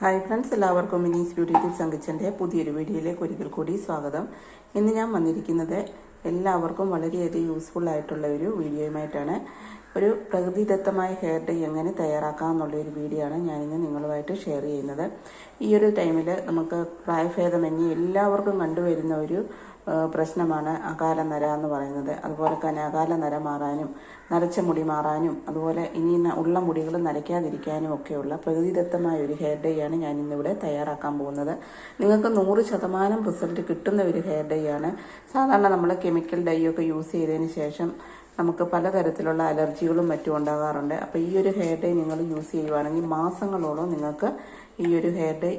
Hi friends എല്ലാവർക്കും മിനീസ് beauty tips അങ്കച്ചന്റെ പുതിയൊരു വീഡിയോയിലേക്ക് ഒരിക്കൽ കൂടി സ്വാഗതം. ഇന്ന് ഞാൻ വന്നിരിക്കുന്നത് എല്ലാവർക്കും വളരെയധികം യൂസ്ഫുൾ ആയിട്ടുള്ള ഒരു വീഡിയോയുമായിട്ടാണ്. ഒരു പ്രകൃതിദത്തമായ ഹെയർ ഡൈ എങ്ങനെ തയ്യാറാക്കാം എന്നുള്ള ഒരു വീഡിയോ ആണ് ഞാനിന്ന് നിങ്ങളുമായിട്ട് ഷെയർ ചെയ്യുന്നത്. ഈ ഒരു ടൈമിൽ നമുക്ക് പ്രായഭേദമന്യേ എല്ലാവർക്കും കണ്ടുവരുന്ന ഒരു പ്രശ്നമാണ് അകാല നര എന്ന് പറയുന്നത്. അതുപോലെ തന്നെ അകാല നര മാറാനും നരച്ച മുടി മാറാനും അതുപോലെ ഇനി ഉള്ള മുടികൾ നരയ്ക്കാതിരിക്കാനും ഒക്കെയുള്ള പ്രകൃതിദത്തമായ ഒരു ഹെയർ ഡൈ ആണ് ഞാൻ ഇന്നിവിടെ തയ്യാറാക്കാൻ പോകുന്നത്. നിങ്ങൾക്ക് നൂറ് ശതമാനം റിസൾട്ട് കിട്ടുന്ന ഒരു ഹെയർ ഡൈ ആണ്. സാധാരണ നമ്മൾ കെമിക്കൽ ഡൈ ഒക്കെ യൂസ് ചെയ്തതിന് ശേഷം നമുക്ക് പലതരത്തിലുള്ള അലർജികളും മറ്റും ഉണ്ടാകാറുണ്ട്. അപ്പോൾ ഈ ഒരു ഹെയർ ഡേ നിങ്ങൾ യൂസ് ചെയ്യുവാണെങ്കിൽ മാസങ്ങളോളം നിങ്ങൾക്ക് ഈ ഒരു ഹെയർ ഡേ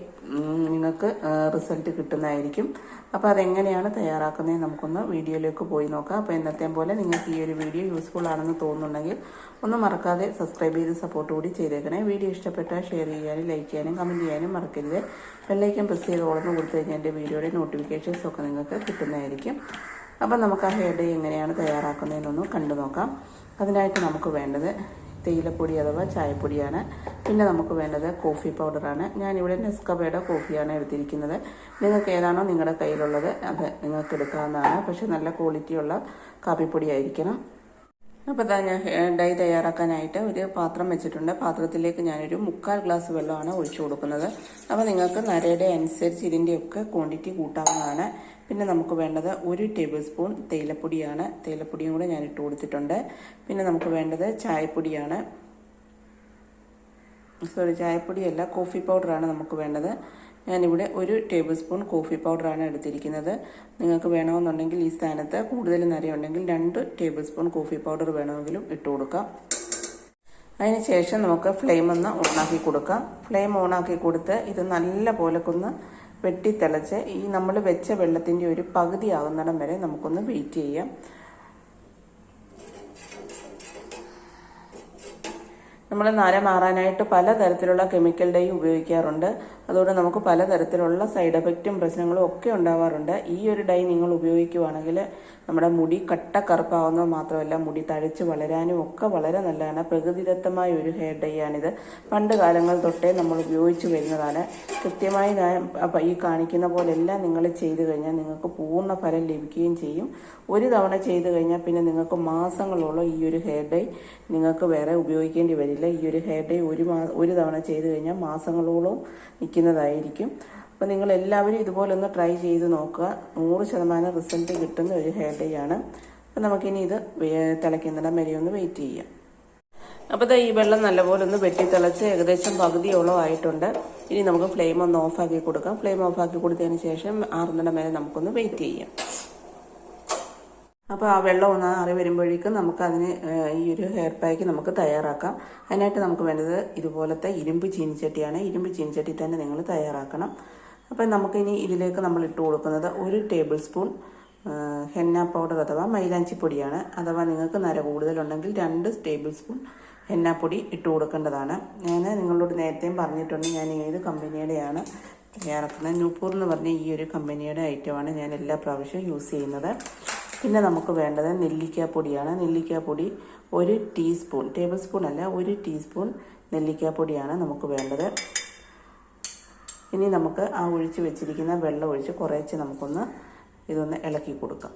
നിങ്ങൾക്ക് റിസൾട്ട് കിട്ടുന്നതായിരിക്കും. അപ്പോൾ അതെങ്ങനെയാണ് തയ്യാറാക്കുന്നത് നമുക്കൊന്ന് വീഡിയോയിലേക്ക് പോയി നോക്കാം. അപ്പോൾ ഇന്നത്തെ പോലെ നിങ്ങൾക്ക് ഈ ഒരു വീഡിയോ യൂസ്ഫുൾ ആണെന്ന് തോന്നുന്നുണ്ടെങ്കിൽ ഒന്ന് മറക്കാതെ സബ്സ്ക്രൈബ് ചെയ്ത് സപ്പോർട്ട് കൂടി ചെയ്തേക്കണേ. വീഡിയോ ഇഷ്ടപ്പെട്ടാൽ ഷെയർ ചെയ്യാനും ലൈക്ക് ചെയ്യാനും കമന്റ് ചെയ്യാനും മറക്കരുത്. ബെല്ലൈക്കൻ പ്രസ് ചെയ്ത് ഓളന്ന് കൊടുത്തു കഴിഞ്ഞാൽ എന്റെ വീഡിയോയുടെ നോട്ടിഫിക്കേഷൻസ് ഒക്കെ നിങ്ങൾക്ക് കിട്ടുന്നതായിരിക്കും. അപ്പം നമുക്ക് ആ ഹെയർ ഡേ എങ്ങനെയാണ് തയ്യാറാക്കുന്നതെന്നൊന്ന് കണ്ടു നോക്കാം. അതിനായിട്ട് നമുക്ക് വേണ്ടത് തേയിലപ്പൊടി അഥവാ ചായപ്പൊടിയാണ്. പിന്നെ നമുക്ക് വേണ്ടത് കോഫി പൗഡറാണ്. ഞാനിവിടെ നെസ്കബയുടെ കോഫിയാണ് എടുത്തിരിക്കുന്നത്. നിങ്ങൾക്ക് ഏതാണോ നിങ്ങളുടെ കയ്യിലുള്ളത് അത് നിങ്ങൾക്ക് എടുക്കാവുന്നതാണ്. പക്ഷെ നല്ല ക്വാളിറ്റിയുള്ള കാപ്പിപ്പൊടി ആയിരിക്കണം അപ്പോൾ ഇതാ ഞാൻ ഡൈ തയ്യാറാക്കാനായിട്ട് ഒരു പാത്രം വെച്ചിട്ടുണ്ട്. പാത്രത്തിലേക്ക് ഞാനൊരു മുക്കാൽ ഗ്ലാസ് വെള്ളമാണ് ഒഴിച്ചു കൊടുക്കുന്നത്. അപ്പോൾ നിങ്ങൾക്ക് നരയുടെ അനുസരിച്ച് ഇതിന്റെയൊക്കെ ക്വാണ്ടിറ്റി കൂട്ടാവുന്നതാണ്. പിന്നെ നമുക്ക് വേണ്ടത് ഒരു ടേബിൾ സ്പൂൺ തേയിലപ്പൊടിയാണ്. തേയിലപ്പൊടിയും കൂടെ ഞാൻ ഇട്ട് കൊടുത്തിട്ടുണ്ട്. പിന്നെ നമുക്ക് വേണ്ടത് ചായപ്പൊടിയാണ്. സോറി ചായപ്പൊടിയല്ല കോഫി പൗഡറാണ് നമുക്ക് വേണ്ടത്. ഞാനിവിടെ ഒരു ടേബിൾ സ്പൂൺ കോഫി പൗഡറാണ് എടുത്തിരിക്കുന്നത്. നിങ്ങൾക്ക് വേണമെന്നുണ്ടെങ്കിൽ ഈ സ്ഥാനത്ത് കൂടുതൽ നിറയുണ്ടെങ്കിൽ രണ്ട് ടേബിൾ സ്പൂൺ കോഫി പൗഡർ വേണമെങ്കിലും ഇട്ട് കൊടുക്കാം. അതിന് ശേഷം നമുക്ക് ഫ്ലെയിം ഒന്ന് ഓണാക്കി കൊടുക്കാം. ഫ്ലെയിം ഓണാക്കി കൊടുത്ത് ഇത് നല്ല പോലക്കൊന്ന് വെട്ടിത്തിളച്ച് ഈ നമ്മൾ വെച്ച വെള്ളത്തിന്റെ ഒരു പകുതി ആകുന്നിടം വരെ നമുക്കൊന്ന് വെയിറ്റ് ചെയ്യാം. നമ്മൾ നര മാറാനായിട്ട് പലതരത്തിലുള്ള കെമിക്കൽ ഉപയോഗിക്കാറുണ്ട്. അതുകൊണ്ട് നമുക്ക് പലതരത്തിലുള്ള സൈഡ് എഫക്റ്റും പ്രശ്നങ്ങളും ഒക്കെ ഉണ്ടാവാറുണ്ട്. ഈ ഒരു ഡൈ നിങ്ങൾ ഉപയോഗിക്കുവാണെങ്കിൽ നമ്മുടെ മുടി കട്ട കറുപ്പാവുന്നത് മാത്രമല്ല മുടി തഴച്ച് വളരാനും ഒക്കെ വളരെ നല്ലതാണ്. പ്രകൃതിദത്തമായ ഒരു ഹെയർ ഡൈ ആണിത്. പണ്ട് കാലങ്ങൾ തൊട്ടേ നമ്മൾ ഉപയോഗിച്ച് വരുന്നതാണ്. കൃത്യമായി ഈ കാണിക്കുന്ന പോലെല്ലാം നിങ്ങൾ ചെയ്തു കഴിഞ്ഞാൽ നിങ്ങൾക്ക് പൂർണ ഫലം ലഭിക്കുകയും ചെയ്യും. ഒരു തവണ ചെയ്തു കഴിഞ്ഞാൽ പിന്നെ നിങ്ങൾക്ക് മാസങ്ങളോളം ഈ ഒരു ഹെയർ ഡൈ നിങ്ങൾക്ക് വേറെ ഉപയോഗിക്കേണ്ടി വരില്ല. ഈ ഒരു ഹെയർ ഡൈ ഒരു ഒരു തവണ ചെയ്തു കഴിഞ്ഞാൽ മാസങ്ങളോളം നിൽക്കുന്നതായിരിക്കും അപ്പോൾ നിങ്ങൾ എല്ലാവരും ഇതുപോലെ ഒന്ന് ട്രൈ ചെയ്ത് നോക്കുക. നൂറ് ശതമാനം റിസൾട്ട് കിട്ടുന്ന ഒരു ഹെയർ ഡേ ആണ്. അപ്പോൾ നമുക്കിനി ഇത് തിളയ്ക്കുന്നിടം വരെ ഒന്ന് വെയിറ്റ് ചെയ്യാം. അപ്പോൾ ദാ ഈ വെള്ളം നല്ലപോലെ ഒന്ന് വെട്ടി തിളച്ച് ഏകദേശം പകുതിയോളം ആയിട്ടുണ്ട് ഇനി നമുക്ക് ഫ്ലെയിം ഒന്ന് ഓഫാക്കി കൊടുക്കാം. ഫ്ലെയിം ഓഫാക്കി കൊടുത്തതിന് ശേഷം ആറുന്നിടം വരെ നമുക്കൊന്ന് വെയിറ്റ് ചെയ്യാം. അപ്പോൾ ആ വെള്ളം ഒന്ന് ആറി വരുമ്പോഴേക്കും നമുക്ക് അതിന് ഏഹ്, ഈ ഒരു ഹെയർ പാക്ക് നമുക്ക് തയ്യാറാക്കാം. അതിനായിട്ട് നമുക്ക് വേണ്ടത് ഇതുപോലത്തെ ഇരുമ്പ് ചീനിച്ചട്ടിയാണ്. ഇരുമ്പ് ചീനിച്ചട്ടി തന്നെ നിങ്ങൾ തയ്യാറാക്കണം. അപ്പോൾ നമുക്കിനി ഇതിലേക്ക് നമ്മൾ ഇട്ട് കൊടുക്കുന്നത് ഒരു ടേബിൾ സ്പൂൺ ഹെന്ന പൗഡർ അഥവാ മൈലാഞ്ചി പൊടിയാണ്. അഥവാ നിങ്ങൾക്ക് നര കൂടുതലുണ്ടെങ്കിൽ രണ്ട് ടേബിൾ സ്പൂൺ ഹെന്ന ഹെന്നാപ്പൊടി ഇട്ട് കൊടുക്കേണ്ടതാണ്. ഞാൻ നിങ്ങളോട് നേരത്തെയും പറഞ്ഞിട്ടുണ്ട് ഞാൻ ഏത് കമ്പനിയുടെയാണ് തയ്യാറാക്കുന്നത്. നൂപ്പൂർ എന്ന് പറഞ്ഞ ഈ ഒരു കമ്പനിയുടെ ഐറ്റമാണ് ഞാൻ എല്ലാ പ്രാവശ്യവും യൂസ് ചെയ്യുന്നത്. പിന്നെ നമുക്ക് വേണ്ടത് നെല്ലിക്കാപ്പൊടിയാണ്. നെല്ലിക്കാപ്പൊടി ഒരു ടീസ്പൂൺ ടേബിൾ സ്പൂൺ അല്ല ഒരു ടീസ്പൂൺ നെല്ലിക്കാപ്പൊടിയാണ് നമുക്ക് വേണ്ടത്. ഇനി നമുക്ക് ആ ഒഴിച്ച് വെച്ചിരിക്കുന്ന വെള്ളം ഒഴിച്ച് കുറേച്ച് നമുക്കൊന്ന് ഇതൊന്ന് ഇളക്കി കൊടുക്കാം.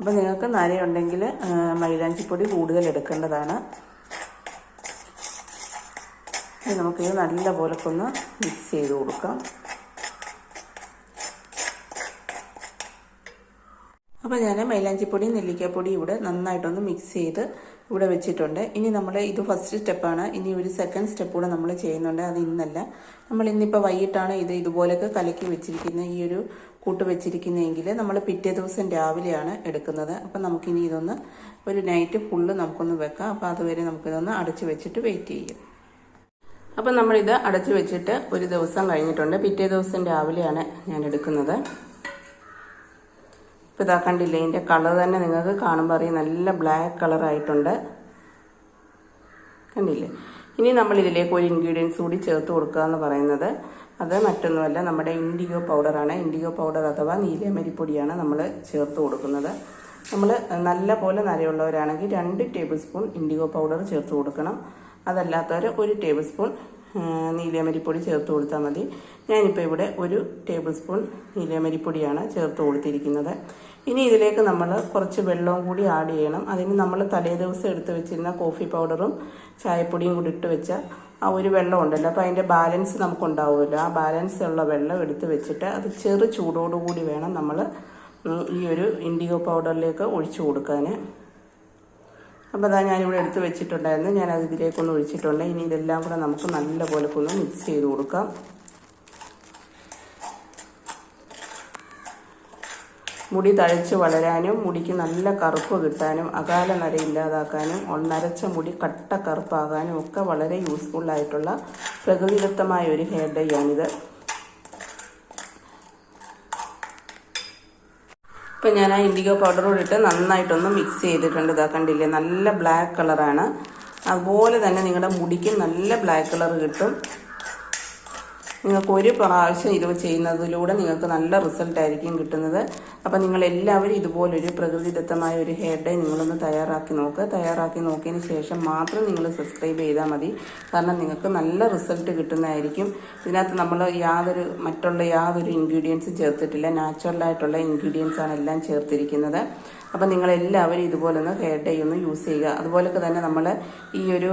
അപ്പോൾ നിങ്ങൾക്ക് നരയുണ്ടെങ്കിൽ മൈലാഞ്ചിപ്പൊടി കൂടുതൽ എടുക്കേണ്ടതാണ്. നമുക്കിത് നല്ല പോലെ ഒന്ന് മിക്സ് ചെയ്ത് കൊടുക്കാം. അപ്പോൾ ഞാൻ മൈലാഞ്ചിപ്പൊടി നെല്ലിക്കപ്പൊടിയും ഇവിടെ നന്നായിട്ടൊന്ന് മിക്സ് ചെയ്ത് ഇവിടെ വെച്ചിട്ടുണ്ട്. ഇനി നമ്മൾ ഇത് ഫസ്റ്റ് സ്റ്റെപ്പാണ് ഇനി ഒരു സെക്കൻഡ് സ്റ്റെപ്പ് കൂടെ നമ്മൾ ചെയ്യുന്നുണ്ട്. അത് ഇന്നല്ല. നമ്മൾ ഇന്നിപ്പോൾ വൈകിട്ടാണ് ഇത് ഇതുപോലെയൊക്കെ കലക്കി വെച്ചിരിക്കുന്ന ഈ ഒരു കൂട്ട് വെച്ചിരിക്കുന്നതെങ്കിൽ നമ്മൾ പിറ്റേ ദിവസം രാവിലെയാണ് എടുക്കുന്നത്. അപ്പം നമുക്കിനി ഇതൊന്ന് ഒരു നൈറ്റ് ഫുള്ള് നമുക്കൊന്ന് വെക്കാം. അപ്പോൾ അതുവരെ നമുക്കിതൊന്ന് അടച്ചു വെച്ചിട്ട് വെയിറ്റ് ചെയ്യും. അപ്പം നമ്മളിത് അടച്ചു വെച്ചിട്ട് ഒരു ദിവസം കഴിഞ്ഞിട്ടുണ്ട്. പിറ്റേ ദിവസം രാവിലെയാണ് ഞാൻ എടുക്കുന്നത്. ഇപ്പം ഇതാ കണ്ടില്ലേ ഇതിന്റെ കളർ തന്നെ നിങ്ങൾക്ക് കാണുമ്പോൾ അറിയാം. നല്ല ബ്ലാക്ക് കളറായിട്ടുണ്ട് കണ്ടില്ലേ? ഇനി നമ്മൾ ഇതിലേക്ക് ഒരു ഇൻഗ്രീഡിയൻസ് കൂടി ചേർത്ത് കൊടുക്കുക എന്ന് പറയുന്നത്. അത് മറ്റൊന്നുമല്ല നമ്മുടെ ഇൻഡിഗോ പൗഡറാണ് ഇൻഡിഗോ പൗഡർ അഥവാ നീലമരിപ്പൊടിയാണ് നമ്മൾ ചേർത്ത് കൊടുക്കുന്നത്. നമ്മൾ നല്ല പോലെ നരയുള്ളവരാണെങ്കിൽ രണ്ട് ടേബിൾ സ്പൂൺ ഇൻഡിഗോ പൗഡർ ചേർത്ത് കൊടുക്കണം. അതല്ലാത്തവർ ഒരു ടേബിൾ സ്പൂൺ നീലമരിപ്പൊടി ചേർത്ത് കൊടുത്താൽ മതി. ഞാനിപ്പോൾ ഇവിടെ ഒരു ടേബിൾ സ്പൂൺ നീലമരിപ്പൊടിയാണ് ചേർത്ത് കൊടുത്തിരിക്കുന്നത്. ഇനി ഇതിലേക്ക് നമ്മൾ കുറച്ച് വെള്ളവും കൂടി ആഡ് ചെയ്യണം. അതിന് നമ്മൾ തലേ ദിവസം എടുത്ത് വെച്ചിരുന്ന കോഫി പൗഡറും ചായപ്പൊടിയും കൂടി ഇട്ട് വെച്ച ആ ഒരു വെള്ളം ഉണ്ടല്ലോ. അപ്പോൾ അതിന്റെ ബാലൻസ് നമുക്കുണ്ടാവുമല്ലോ. ആ ബാലൻസ് ഉള്ള വെള്ളം എടുത്ത് വെച്ചിട്ട് അത് ചെറു ചൂടോടുകൂടി വേണം നമ്മൾ ഈ ഒരു ഇൻഡിഗോ പൗഡറിലേക്ക് ഒഴിച്ചു കൊടുക്കാൻ അപ്പോൾ അതാ ഞാനിവിടെ എടുത്ത് വെച്ചിട്ടുണ്ടായിരുന്നു. ഞാനത് ഇതിലേക്കൊന്ന് ഒഴിച്ചിട്ടുണ്ട്. ഇനി ഇതെല്ലാം കൂടെ നമുക്ക് നല്ലപോലെ ഒന്ന് മിക്സ് ചെയ്ത് കൊടുക്കാം. മുടി തഴച്ച് വളരാനും മുടിക്ക് നല്ല കറുപ്പ് കിട്ടാനും അകാല നര ഇല്ലാതാക്കാനും നരച്ച മുടി കട്ട കറുപ്പാകാനും ഒക്കെ വളരെ യൂസ്ഫുള്ളായിട്ടുള്ള പ്രകൃതിദത്തമായ ഒരു ഹെയർ ഡൈ ആണിത്. ഇപ്പം ഞാൻ ആ ഇൻഡിഗോ പൗഡർ കൂടി ഇട്ട് നന്നായിട്ടൊന്ന് മിക്സ് ചെയ്തിട്ടുണ്ട്. ഇതാ കണ്ടില്ലേ? നല്ല ബ്ലാക്ക് കളറാണ് അതുപോലെ തന്നെ നിങ്ങളുടെ മുടിക്ക് നല്ല ബ്ലാക്ക് കളർ കിട്ടും. നിങ്ങൾക്ക് ഒരു പ്രാവശ്യം ഇത് ചെയ്യുന്നതിലൂടെ നിങ്ങൾക്ക് നല്ല റിസൾട്ട് ആയിരിക്കും കിട്ടുന്നത്. അപ്പം നിങ്ങൾ എല്ലാവരും ഇതുപോലൊരു പ്രകൃതിദത്തമായ ഒരു ഹെയർ ഡേ നിങ്ങളൊന്ന് തയ്യാറാക്കി നോക്കുക തയ്യാറാക്കി നോക്കിയതിന് ശേഷം മാത്രം നിങ്ങൾ സബ്സ്ക്രൈബ് ചെയ്താൽ മതി. കാരണം നിങ്ങൾക്ക് നല്ല റിസൾട്ട് കിട്ടുന്നതായിരിക്കും. ഇതിനകത്ത് നമ്മൾ യാതൊരു മറ്റുള്ള യാതൊരു ഇൻഗ്രീഡിയൻസും ചേർത്തിട്ടില്ല. നാച്ചുറലായിട്ടുള്ള ഇൻഗ്രീഡിയൻസ് ആണ് എല്ലാം ചേർത്തിരിക്കുന്നത്. അപ്പം നിങ്ങളെല്ലാവരും ഇതുപോലെ ഒന്ന് ഹെയർ ഡൈ ഒന്ന് യൂസ് ചെയ്യുക. അതുപോലൊക്കെ തന്നെ നമ്മൾ ഈ ഒരു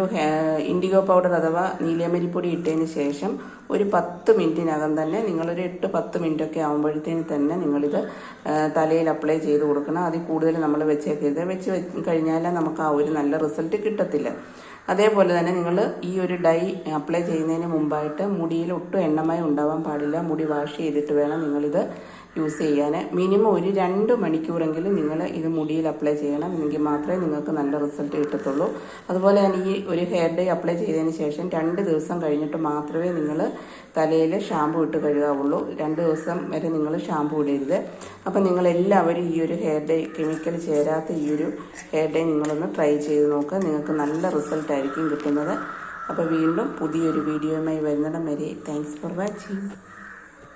ഇൻഡിഗോ പൗഡർ അഥവാ നീലമരിപ്പൊടി ഇട്ടതിന് ശേഷം ഒരു പത്ത് മിനിറ്റിനകം തന്നെ നിങ്ങളൊരു എട്ട് പത്ത് മിനിറ്റൊക്കെ ആകുമ്പോഴത്തേന് തന്നെ നിങ്ങളിത് തലയിൽ അപ്ലൈ ചെയ്ത് കൊടുക്കണം. അതിൽ കൂടുതൽ നമ്മൾ വെച്ചേക്കരുത്. വെച്ച് കഴിഞ്ഞാൽ നമുക്ക് ആ ഒരു നല്ല റിസൾട്ട് കിട്ടത്തില്ല. അതേപോലെ തന്നെ നിങ്ങൾ ഈ ഒരു ഡൈ അപ്ലൈ ചെയ്യുന്നതിന് മുമ്പായിട്ട് മുടിയിൽ ഒട്ടും എണ്ണമയം ഉണ്ടാവാൻ പാടില്ല. മുടി വാഷ് ചെയ്തിട്ട് വേണം നിങ്ങളിത് യൂസ് ചെയ്യാൻ മിനിമം ഒരു രണ്ട് മണിക്കൂറെങ്കിലും നിങ്ങൾ ഇത് മുടിയിൽ അപ്ലൈ ചെയ്യണം എങ്കിൽ മാത്രമേ നിങ്ങൾക്ക് നല്ല റിസൾട്ട് കിട്ടത്തുള്ളൂ. അതുപോലെ തന്നെ ഈ ഒരു ഹെയർ ഡൈ അപ്ലൈ ചെയ്തതിന് ശേഷം രണ്ട് ദിവസം കഴിഞ്ഞിട്ട് മാത്രമേ നിങ്ങൾ തലയിൽ ഷാമ്പു ഇട്ട് കഴുകാവുള്ളൂ. രണ്ട് ദിവസം വരെ നിങ്ങൾ ഷാമ്പു ഇടരുത്. അപ്പം നിങ്ങളെല്ലാവരും ഈ ഒരു ഹെയർ ഡേ കെമിക്കൽ ചേരാത്ത ഈ ഒരു ഹെയർ ഡേ നിങ്ങളൊന്ന് ട്രൈ ചെയ്ത് നോക്കുക നിങ്ങൾക്ക് നല്ല റിസൾട്ട് ആയിരിക്കും കിട്ടുന്നത്. അപ്പോൾ വീണ്ടും പുതിയൊരു വീഡിയോയുമായി വരുന്നിടം വരെ. Thanks for watching